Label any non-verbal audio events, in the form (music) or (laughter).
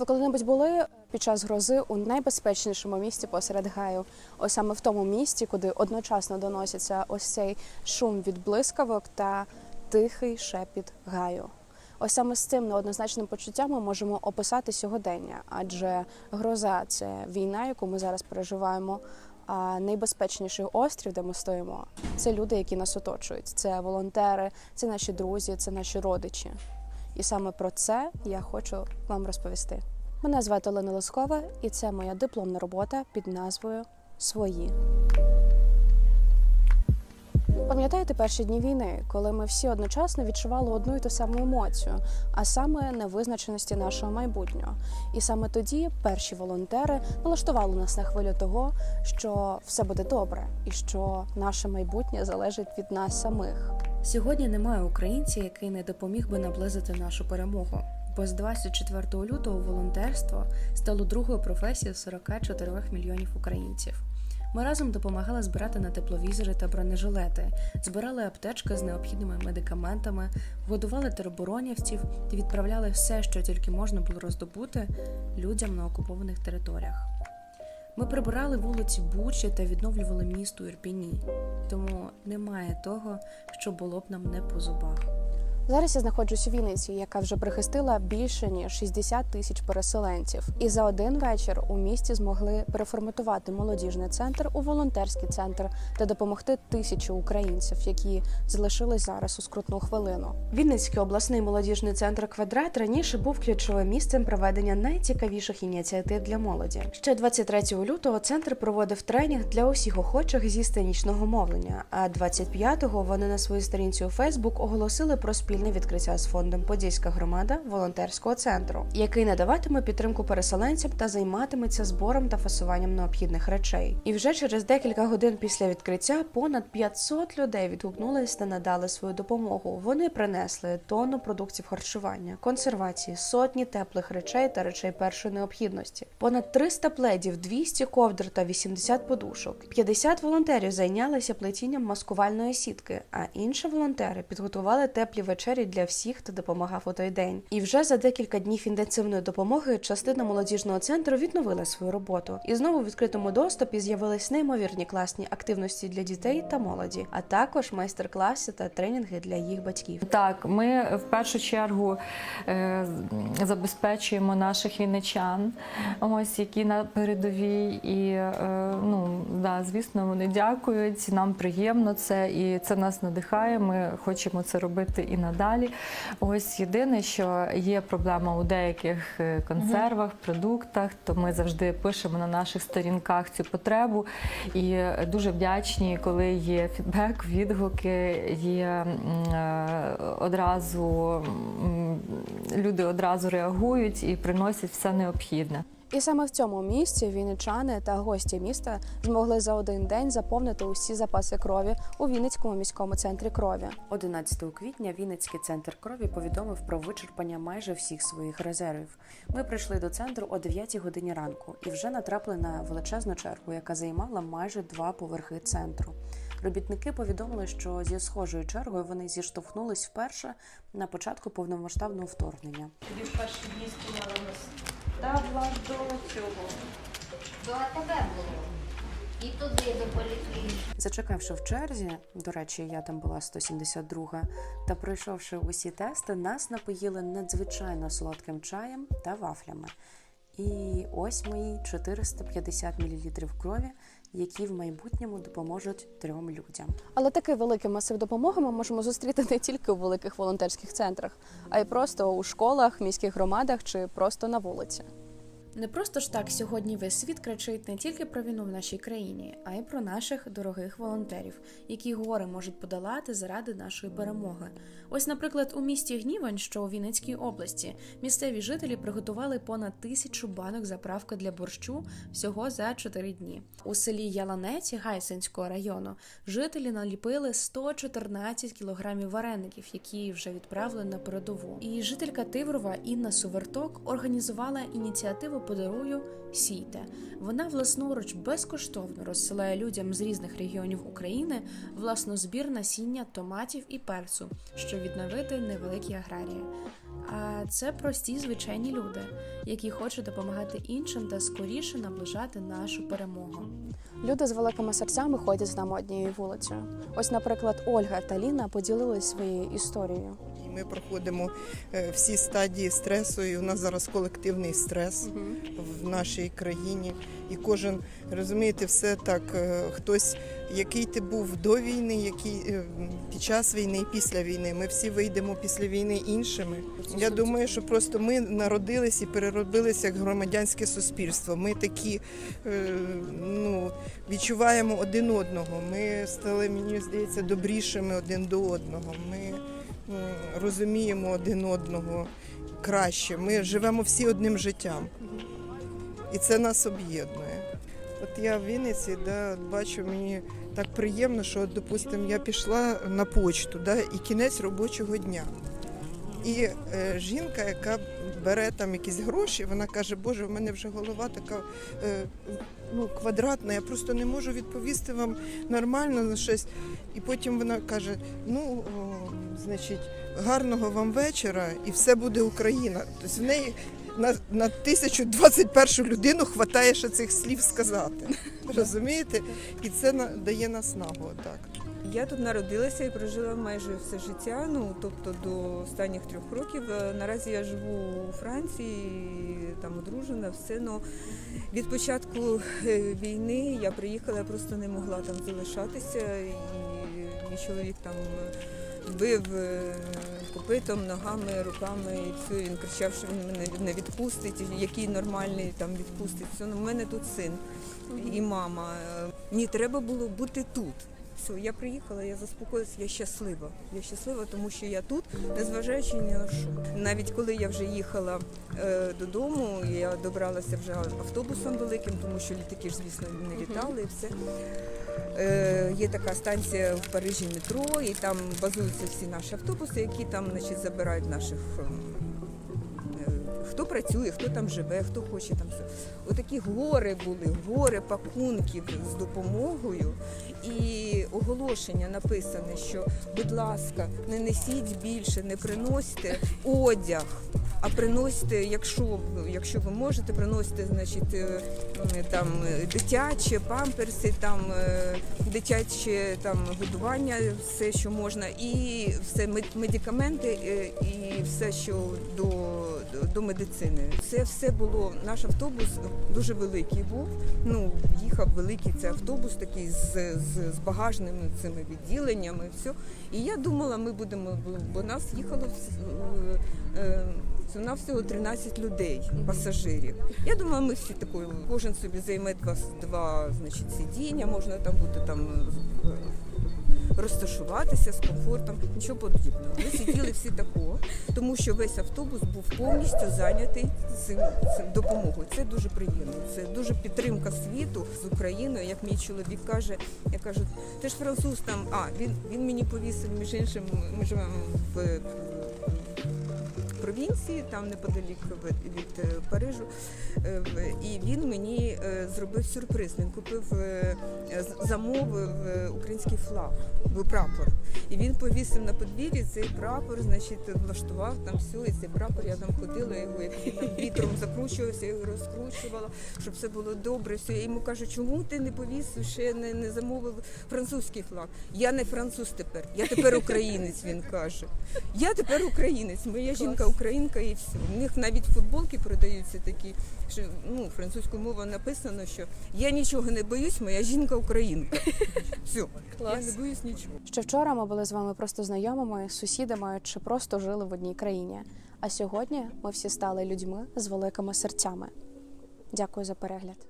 Ви коли-небудь були під час грози у найбезпечнішому місці посеред гаю? Ось саме в тому місці, куди одночасно доноситься ось цей шум від блискавок та тихий шепіт гаю. Ось саме з цим неоднозначним почуттям ми можемо описати сьогодення, адже гроза це війна, яку ми зараз переживаємо. А найбезпечніший острів, де ми стоїмо, це люди, які нас оточують. Це волонтери, це наші друзі, це наші родичі. І саме про це я хочу вам розповісти. Мене звати Олена Лоскова, і це моя дипломна робота під назвою Свої. Пам'ятаєте перші дні війни, коли ми всі одночасно відчували одну і ту саму емоцію, а саме невизначеності нашого майбутнього. І саме тоді перші волонтери налаштували нас на хвилю того, що все буде добре, і що наше майбутнє залежить від нас самих. Сьогодні немає українця, який не допоміг би наблизити нашу перемогу. Бо з 24 лютого волонтерство стало другою професією 44 мільйонів українців. Ми разом допомагали збирати на тепловізори та бронежилети, збирали аптечки з необхідними медикаментами, годували тероборонівців і відправляли все, що тільки можна було роздобути людям на окупованих територіях. Ми прибирали вулиці Бучі та відновлювали місто Ірпіні, тому немає того, що було б нам не по зубах. Зараз я знаходжусь у Вінниці, яка вже прихистила більше ніж 60 тисяч переселенців. І за один вечір у місті змогли переформатувати молодіжний центр у волонтерський центр та допомогти тисячі українців, які залишились зараз у скрутну хвилину. Вінницький обласний молодіжний центр Квадрат раніше був ключовим місцем проведення найцікавіших ініціатив для молоді. Ще 23 лютого центр проводив тренінг для усіх охочих зі сценічного мовлення. А 25-го вони на своїй сторінці у Фейсбук оголосили про спільне відкриття з фондом Подільська громада волонтерського центру, який надаватиме підтримку переселенцям та займатиметься збором та фасуванням необхідних речей. І вже через декілька годин після відкриття понад 500 людей відгукнулись та надали свою допомогу. Вони принесли тонну продуктів харчування, консервації, сотні теплих речей та речей першої необхідності, понад 300 пледів, 200 ковдр та 80 подушок. 50 волонтерів зайнялися плетінням маскувальної сітки, а інші волонтери підготували теплі вечері для всіх, хто допомагав у той день. І вже за декілька днів інтенсивної допомоги частина молодіжного центру відновила свою роботу. І знову в відкритому доступі з'явились неймовірні класні активності для дітей та молоді, а також майстер-класи та тренінги для їх батьків. Так, ми в першу чергу е, забезпечуємо наших вінничан, ось які на передовій, і е, ну да, звісно, вони дякують. Нам приємно це, і це нас надихає. Ми хочемо це робити і надалі. Ось єдине, що є проблема у деяких е, консервах, продуктах, то ми завжди пишемо на наших сторінках цю потребу. І е, дуже вдячні, коли є фідбек, відгуки, є е, одразу люди одразу реагують і приносять все необхідне. І саме в цьому місці вінничани та гості міста змогли за один день заповнити усі запаси крові у Вінницькому міському центрі крові. 11 квітня Вінницький центр крові повідомив про вичерпання майже всіх своїх резервів. Ми прийшли до центру о 9 годині ранку і вже натрапили на величезну чергу, яка займала майже два поверхи центру. Робітники повідомили, що зі схожою чергою вони зіштовхнулись вперше на початку повномасштабного вторгнення. Тобі в перші дні сподобалось. Та влад до цього. До АТБ було. І туди до поліклініки. Зачекавши в черзі, до речі, я там була 172, та пройшовши усі тести, нас напоїли надзвичайно солодким чаєм та вафлями. І ось мої 450 мл крові, які в майбутньому допоможуть трьом людям. Але такий великий масив допомоги ми можемо зустріти не тільки у великих волонтерських центрах, а й просто у школах, міських громадах чи просто на вулиці. Не просто ж так сьогодні весь світ кричить не тільки про війну в нашій країні, а й про наших дорогих волонтерів, які гори можуть подолати заради нашої перемоги. Ось, наприклад, у місті Гнівань, що у Вінницькій області, місцеві жителі приготували понад тисячу банок заправки для борщу всього за 4 дні. У селі Яланеці Гайсинського району жителі наліпили 114 кілограмів вареників, які вже відправили на передову. І жителька Тиврова Інна Суверток організувала ініціативу подарую Сійте. Вона власноруч безкоштовно розсилає людям з різних регіонів України власну збір насіння томатів і перцю, щоб відновити невеликі аграрії. А це прості звичайні люди, які хочуть допомагати іншим та скоріше наближати нашу перемогу. Люди з великими серцями ходять з нами однією вулицею. Ось, наприклад, Ольга та Ліна поділились своєю історією. Ми проходимо е, всі стадії стресу, і у нас зараз колективний стрес в нашій країні. І кожен розумієте, все так. е, Хтось, який ти був до війни, який е, під час війни і після війни. Ми всі вийдемо після війни іншими. Я думаю, що просто ми народились і переробилися як громадянське суспільство. Ми такі ну, відчуваємо один одного. Ми стали, мені здається, добрішими один до одного. Ми розуміємо один одного краще. Ми живемо всі одним життям. І це нас об'єднує. От я в Вінниці да, бачу, мені так приємно, що, допустимо, я пішла на почту да, і кінець робочого дня. І е, жінка, яка бере там якісь гроші, вона каже, Боже, в мене вже голова така е, ну, квадратна, я просто не можу відповісти вам нормально на щось. І потім вона каже: ну, значить, гарного вам вечора, і все буде Україна. Тобто в неї на, на 1021 людину хватає ще цих слів сказати. (laughs) Розумієте? І це дає наснагу. Так. Я тут народилася і прожила майже все життя, ну тобто до останніх трьох років. Е, Наразі я живу у Франції, там одружена, все. Ну від початку е, війни я приїхала, я просто не могла там залишатися. І мій чоловік там бив е, копитом, ногами, руками, і все. Він кричав, що він мене не відпустить, який нормальний там відпустить. Все, ну, в мене тут син і мама. Е, Мені треба було бути тут. Все, я приїхала, я заспокоїлася, я щаслива. Я щаслива, тому що я тут, незважаючи ні на що. Навіть коли я вже їхала е, додому, я добралася вже автобусом великим, тому що літаки ж, звісно, не літали і все. Е, є така станція в Парижі метро, і там базуються всі наші автобуси, які там значить, забирають наших. ем, е, Хто працює, хто там живе, хто хоче там все. Отакі гори були, гори пакунків з допомогою. Оголошення написане, що, будь ласка, не несіть більше, не приносьте одяг, а приносьте, якщо, якщо ви можете, приносите, значить, е, там е, дитяче, памперси, там е, дитяче там годування, все, що можна, і все мед- медикаменти, і все, що до, до, медицини. Це все було. Наш автобус дуже великий був. Ну їхав великий цей автобус, такий з, з, з багажними цими відділеннями. Все. І я думала, ми будемо, бо- нас їхало е, е, на всього 13 людей, пасажирів. Я думала, ми всі такою, кожен собі займе два, два значить, сидіння, можна там бути там. е, Розташуватися з комфортом, нічого подібного. Ми сиділи всі такого, тому що весь автобус був повністю зайнятий цим, цим допомогою. Це дуже приємно. Це дуже підтримка світу з Україною. Як мій чоловік каже, я кажу, ти ж француз там. А він, він мені повісив між іншим. Ми живемо в провінції, там неподалік від, е, Парижу. Е, І він мені зробив сюрприз. Він купив, е, замовив е, український флаг, бо прапор. І він повісив на подвір'ї цей прапор, значить, влаштував там все, і цей прапор я там ходила, його там вітром закручувався, його розкручувала, щоб все було добре. Все. Я йому кажу, чому ти не повісив, ще не, не замовив французький флаг? Я не француз тепер, я тепер українець, він каже. Я тепер українець, моя жінка українка і все. У них навіть футболки продаються такі, що ну, французькою мовою написано, що я нічого не боюсь, моя жінка українка. (laughs) Все, я не боюсь нічого. Ще вчора ми були з вами просто знайомими, сусідами чи просто жили в одній країні. А сьогодні ми всі стали людьми з великими серцями. Дякую за перегляд.